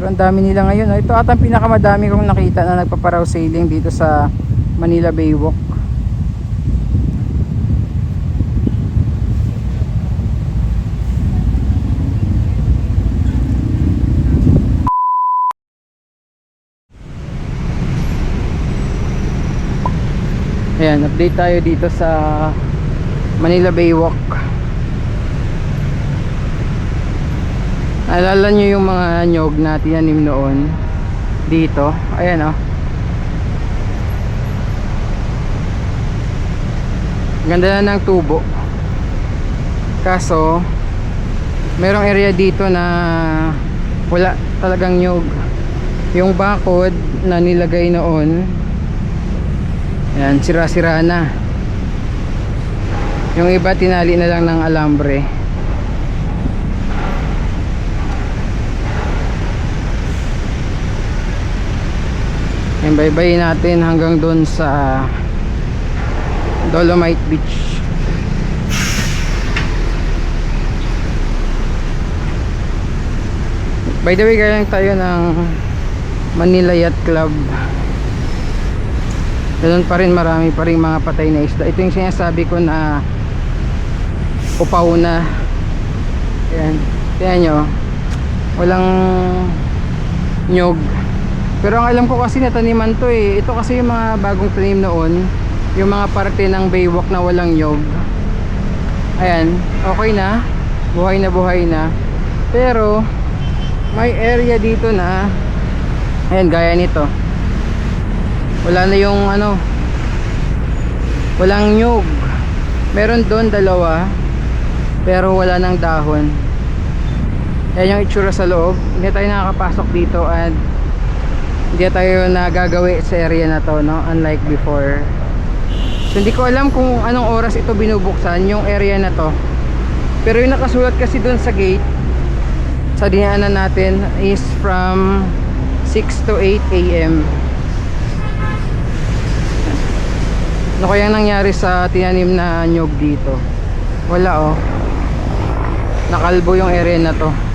Pero ang dami nila ngayon. oh. Ito ata ang pinakamadami kong nakita na nagpaparaw sailing dito sa Manila Baywalk. Ayan, update tayo dito sa Manila Baywalk. Alala nyo yung mga nyog na tinanim noon dito. Ayan oh. Ganda na ng tubo. Kaso, merong area dito na wala talagang nyog. Yung bakod na nilagay noon, Ayan, sira-sira na. Yung iba tinali na lang ng alambre. Ayan, bye-bye natin hanggang doon sa Dolomite Beach. By the way, galing tayo ng Manila Yacht Club. Ganun pa rin marami pa rin mga patay na isda. Ito yung sinasabi ko na upaw na. Ayan. Tingnan nyo. Walang nyog. Pero ang alam ko kasi nataniman to eh. Ito kasi yung mga bagong tanim noon. Yung mga parte ng baywalk na walang nyog. Ayan. Okay na. Buhay na buhay na. Pero may area dito na ayan gaya nito wala na yung ano walang nyug meron doon dalawa pero wala nang dahon yan yung itsura sa loob hindi tayo nakakapasok dito at hindi tayo nagagawi sa area na to no? unlike before so hindi ko alam kung anong oras ito binubuksan yung area na to pero yung nakasulat kasi doon sa gate sa dinaanan natin is from 6 to 8 a.m. Ano kaya nangyari sa tinanim na nyog dito? Wala oh. Nakalbo yung area na to.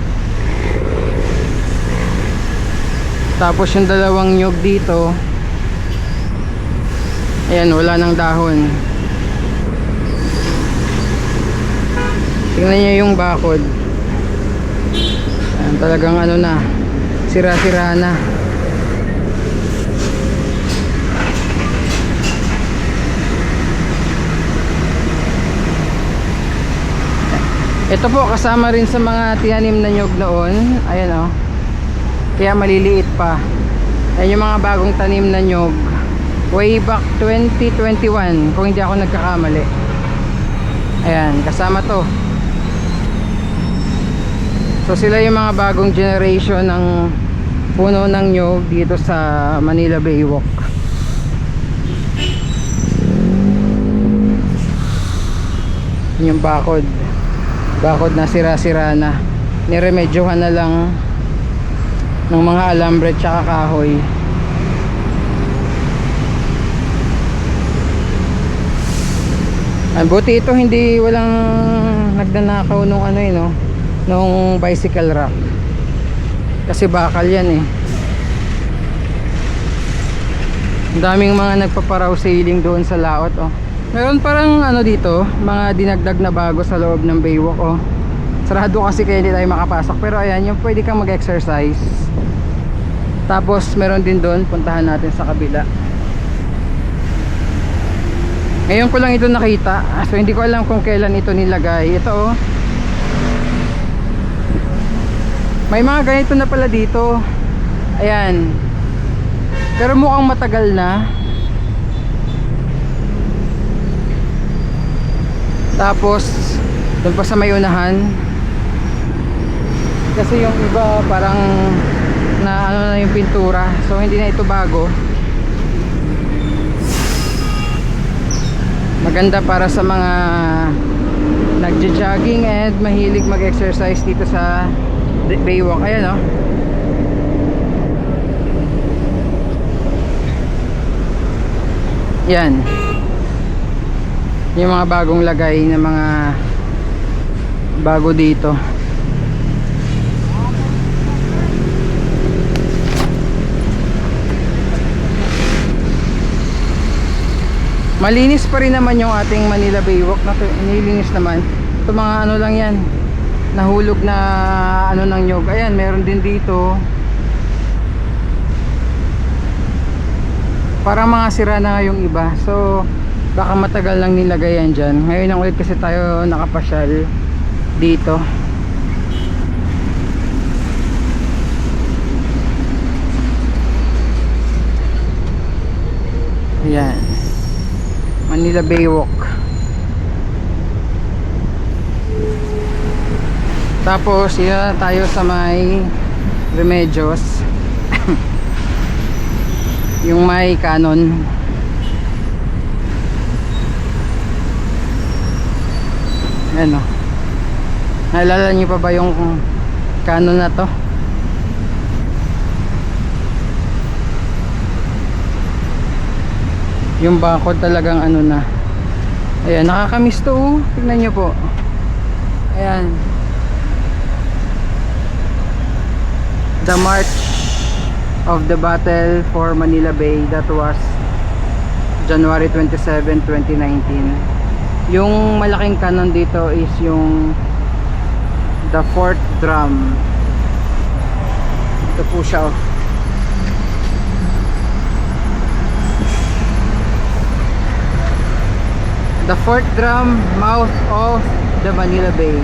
Tapos yung dalawang nyog dito, ayan, wala nang dahon. Tingnan niyo yung bakod. Ayan, talagang ano na, sira-sira na. Ito po kasama rin sa mga tinanim na nyog noon. Ayan oh. Kaya maliliit pa. Ayan yung mga bagong tanim na nyog. Way back 2021 kung hindi ako nagkakamali. Ayan, kasama to. So sila yung mga bagong generation ng puno ng nyog dito sa Manila Baywalk. Yun Yung bakod. Bakod na sira-sira na. Niremedyohan na lang ng mga alambre tsaka kahoy. Ang buti ito hindi walang nagnanakaw nung ano eh no, nung bicycle rack. Kasi bakal yan eh. Ang daming mga nagpaparaw sailing doon sa laot oh. Meron parang ano dito, mga dinagdag na bago sa loob ng baywalk oh. Sarado kasi kaya hindi tayo makapasok pero ayan, yung pwede kang mag-exercise. Tapos meron din doon, puntahan natin sa kabila. Ngayon ko lang ito nakita. So hindi ko alam kung kailan ito nilagay. Ito oh. May mga ganito na pala dito. Ayan. Pero mukhang matagal na. Tapos doon pa sa may unahan. Kasi yung iba parang na ano na yung pintura. So hindi na ito bago. maganda para sa mga nagja-jogging and mahilig mag-exercise dito sa Baywalk ayan oh yan yung mga bagong lagay na mga bago dito Malinis pa rin naman yung ating Manila Baywalk na to. Inilinis naman. Ito mga ano lang yan. Nahulog na ano ng nyog. Ayan, meron din dito. Parang mga sira na yung iba. So, baka matagal lang nilagay yan dyan. Ngayon lang ulit kasi tayo nakapasyal dito. Ayan. Manila Baywalk. Tapos, yan tayo sa may Remedios. yung may canon. Ayan o. Naalala niyo pa ba yung canon na to? Yung bakod talagang ano na. Ayan nakakamiss to oh. tignan nyo po. Ayan. The march of the battle for Manila Bay that was January 27, 2019 yung malaking canon dito is yung the fourth drum. Ito po siya oh. The fourth drum mouth of the Manila Bay.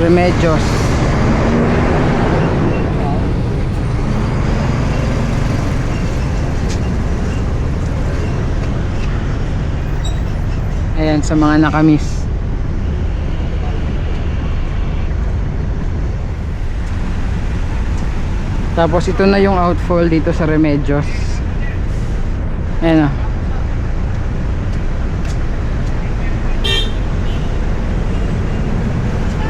Remedios. Ayan sa mga nakamiss. Tapos ito na yung outfall dito sa Remedios. Ayan o.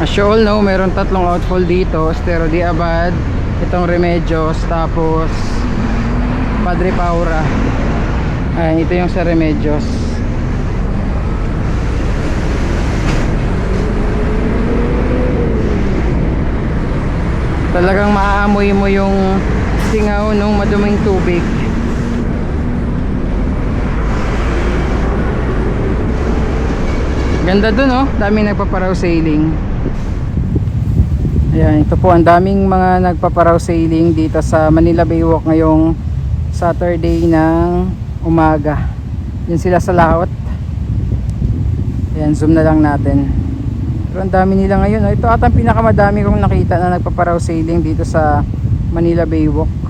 As you all know, meron tatlong outfall dito. Estero de Abad, itong Remedios, tapos Padre Paura. Ayan, ito yung sa Remedios. Talagang maaamoy mo yung singaw ng maduming tubig. Ganda dun oh. Daming nagpaparaw sailing. Ayan ito po. Ang daming mga nagpaparaw sailing dito sa Manila Baywalk ngayong Saturday ng umaga. Yun sila sa laot. Ayan zoom na lang natin pero ang dami nila ngayon. Ito ata ang pinakamadami kong nakita na nagpaparaw sailing dito sa Manila Baywalk.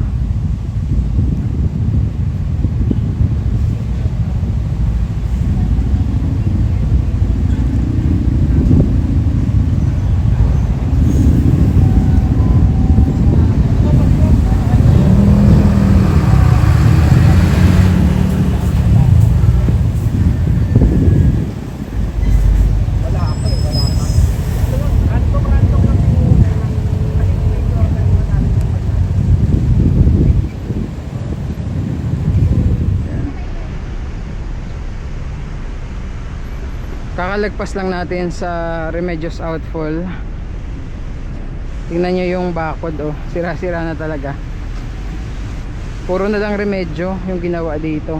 Kakalagpas lang natin sa Remedios Outfall. Tingnan nyo yung bakod oh. Sira-sira na talaga. Puro na lang remedyo yung ginawa dito.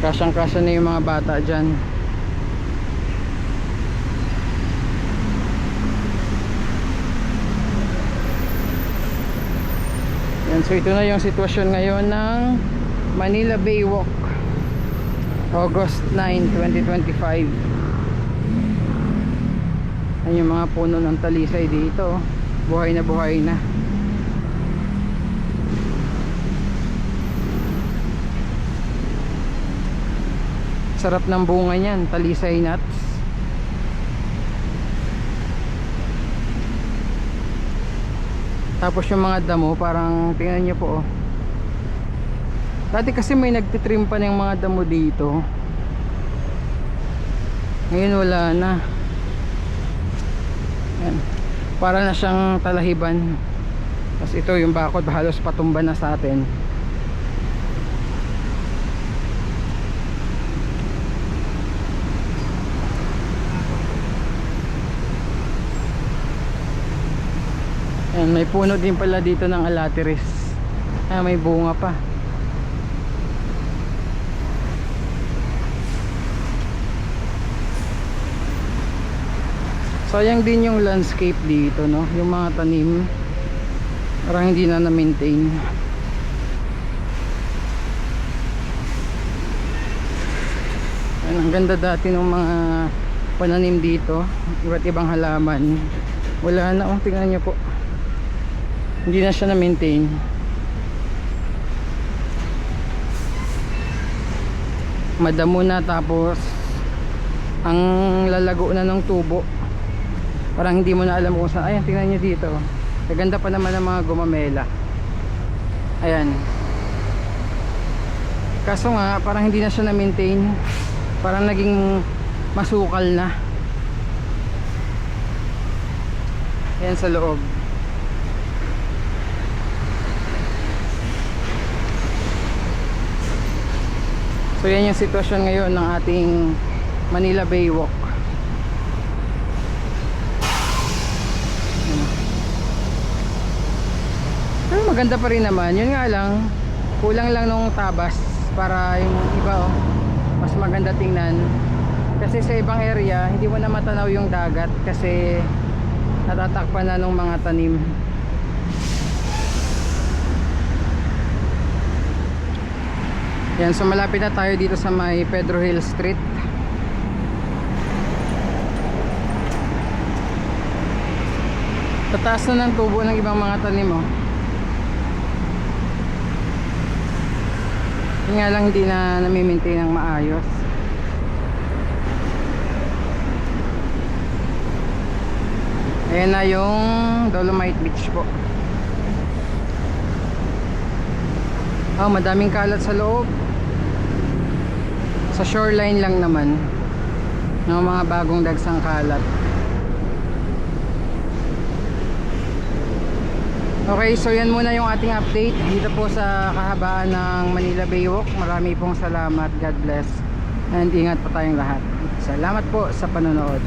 Kasyang kasya na yung mga bata dyan. Yan, so ito na yung sitwasyon ngayon ng Manila Baywalk August 9, 2025 Yan yung mga puno ng talisay dito Buhay na buhay na. Sarap ng bunga niyan, talisay nuts Tapos yung mga damo, parang tingnan nyo po oh. Dati kasi may nagtitrim pa ng mga damo dito. Ngayon wala na. Yan. Para na siyang talahiban. Tapos ito yung bakod halos patumba na sa atin. Ayan, may puno din pala dito ng alateris. Ah, may bunga pa. Sayang din yung landscape dito, no? Yung mga tanim. Parang hindi na na-maintain. Ang ganda dati ng mga pananim dito. Iba't ibang halaman. Wala na, oh, tingnan nyo po. Hindi na siya na-maintain. Madamo na tapos ang lalago na ng tubo. Parang hindi mo na alam kung saan. Ayan, tingnan nyo dito. Kaganda pa naman ng mga gumamela. Ayan. Kaso nga, parang hindi na siya na-maintain. Parang naging masukal na. Ayan sa loob. So yan yung sitwasyon ngayon ng ating Manila Bay Walk. Pero maganda pa rin naman. Yun nga lang, kulang lang nung tabas para yung iba oh, mas maganda tingnan. Kasi sa ibang area, hindi mo na matanaw yung dagat kasi natatakpan na ng mga tanim. Yan, so malapit na tayo dito sa may Pedro Hill Street. Tataas na ng tubo ng ibang mga tanim oh. Yun nga lang hindi na nami-maintain ng maayos. Ayan na yung Dolomite Beach po. Oh, madaming kalat sa loob sa shoreline lang naman ng mga bagong dagsang kalat Okay, so yan muna yung ating update dito po sa kahabaan ng Manila Baywalk. Marami pong salamat. God bless. And ingat po tayong lahat. Salamat po sa panonood.